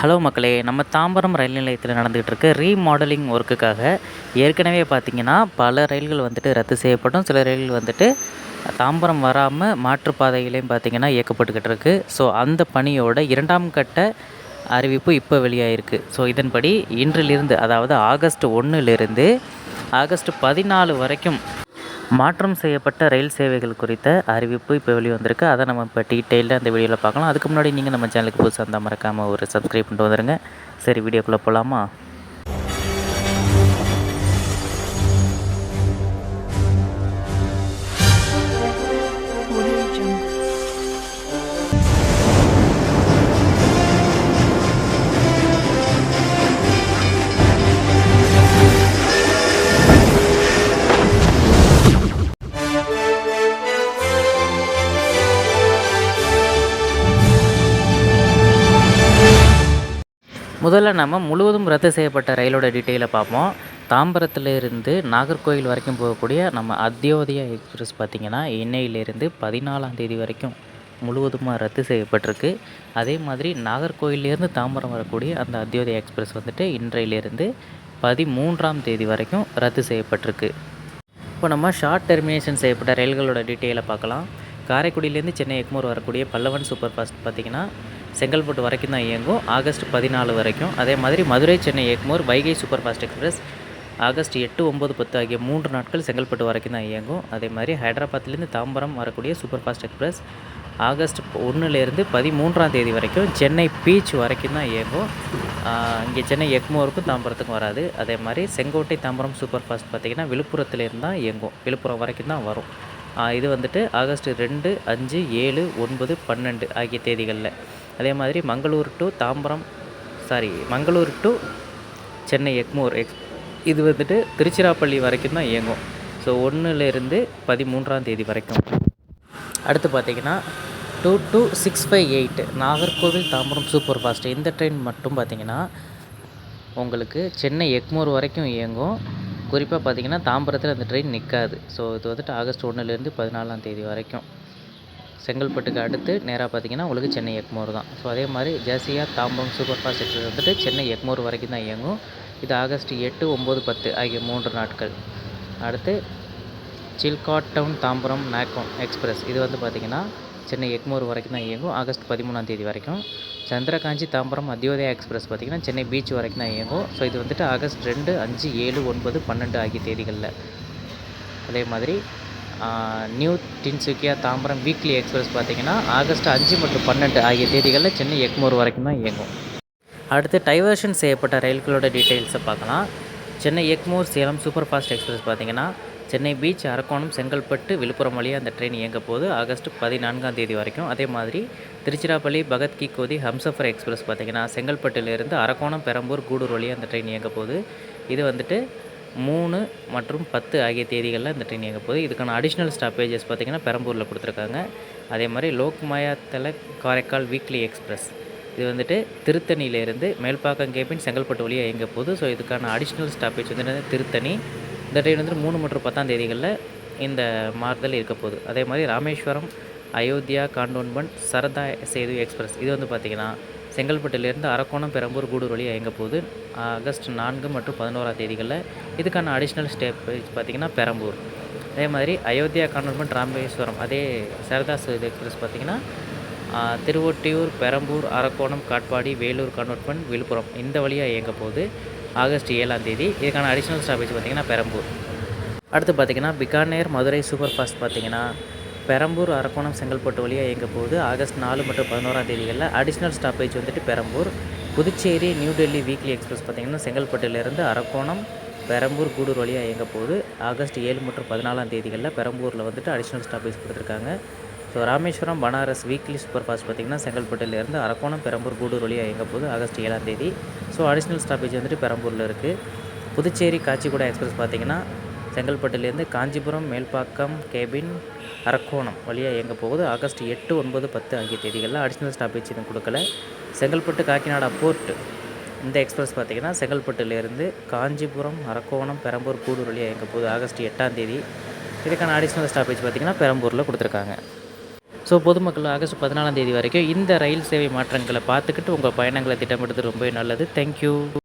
Hello மக்களே நம்ம தாம்பரம் ரயில் நிலையத்தில் நடந்துகிட்டு இருக்க ரீமாடலிங் ஒர்க்குக்காக ஏற்கனவே பார்த்திங்கன்னா பல ரயில்கள் வந்துட்டு ரத்து செய்யப்பட்டும். சில ரயில்கள் வந்துட்டு தாம்பரம் வராமல் மாற்றுப்பாதைகளையும் பார்த்தீங்கன்னா இயக்கப்பட்டுக்கிட்டு இருக்குது ஸோ அந்த பணியோட இரண்டாம் கட்ட அறிவிப்பு இப்போ வெளியாகிருக்கு ஸோ இதன்படி இன்றிலிருந்து அதாவது ஆகஸ்ட் ஒன்றிலிருந்து ஆகஸ்ட் பதினாலு வரைக்கும் மாற்றம் செய்யப்பட்ட ரயில் சேவைகள் குறித்த அறிவிப்பு இப்போ வெளிவந்திருக்கு. அதை நம்ம இப்போ டீட்டெயிலாக அந்த வீடியோவில் பார்க்கலாம். அதுக்கு முன்னாடி நீங்கள் நம்ம சேனலுக்கு புதுசாக இருந்தால் மறக்காமல் ஒரு சப்ஸ்கிரைப் பண்ணிட்டு வந்துடுங்க சரி வீடியோக்குள்ளே போகலாமா முதல்ல நம்ம முழுவதும் ரத்து செய்யப்பட்ட ரயிலோட டீட்டெயிலை பார்ப்போம். தாம்பரத்திலிருந்து நாகர்கோவில் வரைக்கும் போகக்கூடிய நம்ம அத்தியோதயா எக்ஸ்பிரஸ் பார்த்திங்கன்னா இன்னையிலேருந்து பதினாலாம் தேதி வரைக்கும் முழுவதுமாக ரத்து செய்யப்பட்டிருக்கு. அதே மாதிரி நாகர்கோயிலேருந்து தாம்பரம் வரக்கூடிய அந்த அத்தியோதய எக்ஸ்பிரஸ் வந்துட்டு இன்றையிலேருந்து பதிமூன்றாம் தேதி வரைக்கும் ரத்து செய்யப்பட்டிருக்கு. இப்போ நம்ம ஷார்ட் டெர்மினேஷன் செய்யப்பட்ட ரயில்களோட டீட்டெயிலை பார்க்கலாம். காரைக்குடியிலேருந்து சென்னை எக்மோர் வரக்கூடிய பல்லவன் சூப்பர் ஃபாஸ்ட் பார்த்திங்கன்னா செங்கல்பட்டு வரைக்கும் தான் இயங்கும். ஆகஸ்ட் பதினாலு வரைக்கும். அதே மாதிரி Madurai Chennai Egmore Vaigai super fast express August எட்டு ஒம்பது பத்து ஆகிய மூன்று நாட்கள் செங்கல்பட்டு வரைக்கும் தான் இயங்கும். அதே மாதிரி ஹைதராபாத்லேருந்து தாம்பரம் வரக்கூடிய சூப்பர் ஃபாஸ்ட் எக்ஸ்பிரஸ் ஆகஸ்ட் ஒன்றுலேருந்து பதிமூன்றாம் தேதி வரைக்கும் சென்னை பீச் வரைக்கும் தான் இயங்கும். இங்கே சென்னை எக்மோருக்கும் தாம்பரத்துக்கும் வராது. அதே மாதிரி செங்கோட்டை தாம்பரம் சூப்பர் ஃபாஸ்ட் பார்த்திங்கன்னா விழுப்புரத்துலேருந்து தான் இயங்கும். விழுப்புரம் வரைக்கும் தான் வரும். இது வந்துட்டு ஆகஸ்ட் ரெண்டு அஞ்சு ஏழு ஒன்பது பன்னெண்டு ஆகிய தேதிகளில். அதே மாதிரி Mangalore to Tambaram sorry Mangalore to Chennai Egmore ex இது வந்துட்டு திருச்சிராப்பள்ளி வரைக்கும் தான் இயங்கும். ஸோ ஒன்றுலேருந்து பதிமூன்றாம் தேதி வரைக்கும். அடுத்து பார்த்தீங்கன்னா two two six five eight Nagercoil Tambaram super fast இந்த ட்ரெயின் மட்டும் பார்த்தீங்கன்னா உங்களுக்கு சென்னை எக்மோர் வரைக்கும் இயங்கும். குறிப்பாக பார்த்தீங்கன்னா தாம்பரத்தில் அந்த ட்ரெயின் நிற்காது ஸோ இது வந்துட்டு ஆகஸ்ட் ஒன்றுலேருந்து பதினாலாம் தேதி வரைக்கும். செங்கல்பட்டுக்கு அடுத்து நேராக பார்த்தீங்கன்னா உங்களுக்கு சென்னை எக்மோர் தான். ஸோ அதே மாதிரி ஜேசியா தாம்பரம் சூப்பர் ஃபாஸ்ட் எக்ஸ்பிரஸ் வந்துட்டு சென்னை எக்மோர் வரைக்கும் தான் இயங்கும். இது ஆகஸ்ட் எட்டு ஒம்பது பத்து ஆகிய மூன்று நாட்கள். அடுத்து சில்காட் டவுன் தாம்பரம் நாக்கோன் எக்ஸ்பிரஸ். இது வந்து பார்த்திங்கன்னா சென்னை எக்மோர் வரைக்கும் தான் இயங்கும். ஆகஸ்ட் பதிமூணாம் தேதி வரைக்கும். சந்திரகாஞ்சி தாம்பரம் அத்தியோதயா எக்ஸ்பிரஸ் பார்த்திங்கன்னா சென்னை பீச் வரைக்கும் தான் இயங்கும். ஸோ இது வந்துட்டு ஆகஸ்ட் ரெண்டு அஞ்சு ஏழு ஒன்பது பன்னெண்டு ஆகிய தேதிகளில். அதே மாதிரி new Tinsukia Tambaram weekly express பார்த்திங்கன்னா ஆகஸ்ட் அஞ்சு மற்றும் பன்னெண்டு ஆகிய தேதிகளில் சென்னை எக்மூர் வரைக்கும் தான் இயங்கும். அடுத்து டைவர்ஷன் செய்யப்பட்ட ரயில்களோட டீட்டெயில்ஸை பார்க்கலாம். Chennai Egmore Salem super fast express பார்த்தீங்கன்னா சென்னை பீச் அரக்கோணம் செங்கல்பட்டு விழுப்புரம் வழியாக அந்த ட்ரெயின் இயங்க போது ஆகஸ்ட் பதினான்காம் தேதி வரைக்கும். அதே மாதிரி திருச்சிராப்பள்ளி பகத் கி கோதி ஹம்சஃபர் எக்ஸ்பிரஸ் பார்த்தீங்கன்னா செங்கல்பட்டுலேருந்து அரக்கோணம் பெரம்பூர் கூடூர் வழியாக அந்த ட்ரெயின் இயங்க போகுது. இது வந்துட்டு மூணு மற்றும் பத்து ஆகிய தேதிகளில் இந்த ட்ரெயின் இயங்க போகுது. இதுக்கான அடிஷ்னல் ஸ்டாப்பேஜஸ் பார்த்தீங்கன்னா பெரம்பூரில் கொடுத்துருக்காங்க. அதே மாதிரி லோக்மாயா தலக் காரைக்கால் வீக்லி எக்ஸ்பிரஸ் இது வந்துட்டு திருத்தணியிலேருந்து மேல்பாக்கம் கேபின் செங்கல்பட்டு வழியாக இயங்க போகுது. ஸோ இதுக்கான அடிஷ்னல் ஸ்டாப்பேஜ் வந்துட்டு திருத்தணி. இந்த ட்ரெயின் வந்துட்டு மூணு மற்றும் பத்தாம் தேதிகளில் இந்த மாறுதல் இருக்க போகுது. அதே மாதிரி ராமேஸ்வரம் அயோத்தியா காண்டோன்பன் சரதா சேது எக்ஸ்பிரஸ் இது வந்து பார்த்திங்கன்னா செங்கல்பட்டுலேருந்து அரக்கோணம் பெரம்பூர் கூடூர் வழியாக இயங்க போகுது. ஆகஸ்ட் நான்கு மற்றும் பதினோராம் தேதிகளில் இதுக்கான அடிஷ்னல் ஸ்டெப் பார்த்திங்கன்னா பெரம்பூர். அதே மாதிரி அயோத்தியா கான்வென்ட் ராமேஸ்வரம் அதே சரதாஸ் இது எக்ஸ்பிரஸ் பார்த்திங்கன்னா திருவொட்டியூர் பெரம்பூர் அரக்கோணம் காட்பாடி வேலூர் கான்வென்ட் விழுப்புரம் இந்த வழியாக இயங்க போகுது. ஆகஸ்ட் ஏழாம் தேதி. இதுக்கான அடிஷ்னல் ஸ்டாப்பேஜ் பார்த்திங்கன்னா பெரம்பூர். அடுத்து பார்த்திங்கன்னா பிகானேர் மதுரை சூப்பர் ஃபாஸ்ட் பார்த்திங்கன்னா பெரம்பூர் அரக்கோணம் செங்கல்பட்டு வழியாக இயங்க போகுது. ஆகஸ்ட் நாலு மற்றும் பதினோராம் தேதிகளில் அடிஷ்னல் ஸ்டாப்பேஜ் வந்துட்டு Perambur. Puducherry new Delhi weekly express பார்த்திங்கன்னா செங்கல்பட்டுலேருந்து அரக்கோணம் பெரம்பூர் கூடூர் வழியாக இயங்க போகுது. ஆகஸ்ட் ஏழு மற்றும் பதினாலாம் தேதிகளில் பெரம்பூரில் வந்துட்டு அடிஷ்னல் ஸ்டாப்பேஜ் கொடுத்துருக்காங்க. So Rameswaram Banaras weekly super fast பார்த்திங்கன்னா செங்கல்பட்டுலேருந்து அரக்கோணம் பெரம்பூர் கூடூர் வழியாக இயங்க போகுது. ஆகஸ்ட் ஏழாம் தேதி. ஸோ அடிஷ்னல் ஸ்டாப்பேஜ் வந்துட்டு பெரம்பூரில் இருக்குது புதுச்சேரி காச்சிகுடா எக்ஸ்பிரஸ் பார்த்திங்கன்னா செங்கல்பட்டுலேருந்து காஞ்சிபுரம் மேல்பாக்கம் கேபின் அரக்கோணம் வழியாக இயங்க போகுது. ஆகஸ்ட் எட்டு ஒன்பது பத்து ஆகிய தேதிகளில் அடிஷ்னல் ஸ்டாப்பேஜ் எதுவும் கொடுக்கல. செங்கல்பட்டு காக்கிநாடா போர்ட் இந்த எக்ஸ்பிரஸ் பார்த்திங்கன்னா செங்கல்பட்டுலேருந்து காஞ்சிபுரம் அரக்கோணம் பெரம்பூர் கூடூர் வழியாக இயங்க போகுது. ஆகஸ்ட் எட்டாம் தேதி. இதுக்கான அடிஷ்னல் ஸ்டாப்பேஜ் பார்த்திங்கன்னா பெரம்பூரில் கொடுத்துருக்காங்க. ஸோ பொதுமக்கள் ஆகஸ்ட் பதினாலாம் தேதி வரைக்கும் இந்த ரயில் சேவை மாற்றங்களை பார்த்துக்கிட்டு உங்கள் பயணங்களை திட்டமிடுறது ரொம்பவே நல்லது. தேங்க்யூ